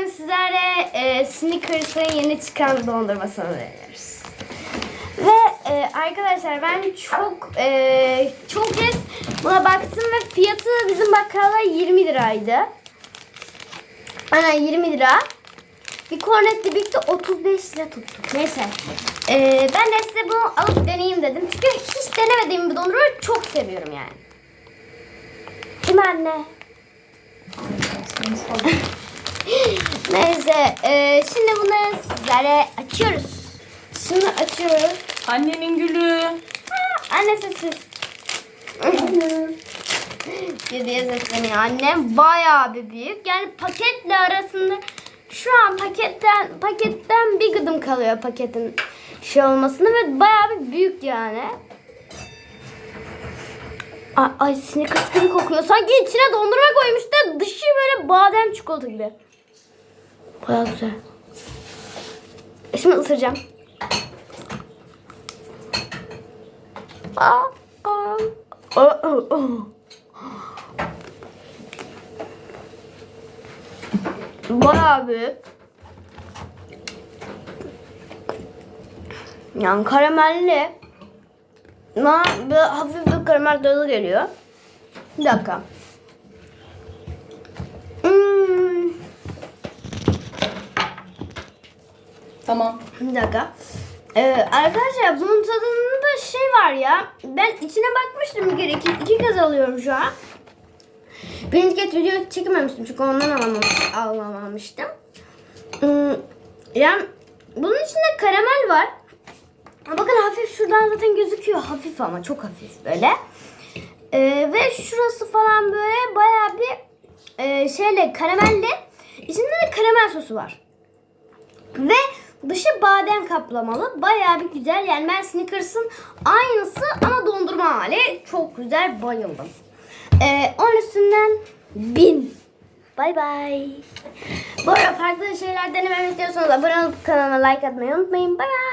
bugün sizlerle e, Snickers'ın yeni çıkan dondurmasını deniyoruz. Ve e, arkadaşlar ben çok e, çok kez buna baktım ve fiyatı bizim bakkalda 20 liraydı. Aynen 20 lira. Bir kornetle birlikte 35 lira tuttu. Neyse. E, ben de size bunu alıp deneyeyim dedim. Çünkü hiç denemediğim bir dondurma çok seviyorum yani. Değil mi anne? Neyse, e, şimdi bunları sizlere açıyoruz. Şimdi açıyoruz. Annenin gülü. Aa, anne sessiz. diye sesleniyor annem. Bayağı bir büyük. Yani paketle arasında şu an paketten paketten bir gıdım kalıyor paketin şey olmasını ve bayağı bir büyük yani. Ay, ay Snickers gibi kokuyor. Sanki içine dondurma koymuş da dışı böyle badem çikolata gibi. Bayağı güzel. E, Şimdi ısıracağım. Aa, aa. Aa, aa, büyük. Yani karamelli. Ama bir hafif bir karamel tadı geliyor. Bir dakika. Tamam. bir dakika. Ee, arkadaşlar bunun tadında şey var ya. Ben içine bakmıştım bir kere. İki, iki kez alıyorum şu an. Birinci kez video çekememiştim çünkü ondan alamamış, alamamıştım. Hmm, yani bunun içinde karamel var. Bakın hafif şuradan zaten gözüküyor. Hafif ama çok hafif böyle. Ee, ve şurası falan böyle bayağı bir e, şeyle karamelli. İçinde de karamel sosu var. Ve badem kaplamalı. Bayağı bir güzel. Yani ben Snickers'ın aynısı ama dondurma hali. Çok güzel. Bayıldım. Ee, 10 üstünden 1000. Bay bay. Bu arada farklı şeyler denememi istiyorsanız abone olup kanalıma like atmayı unutmayın. Bay bay.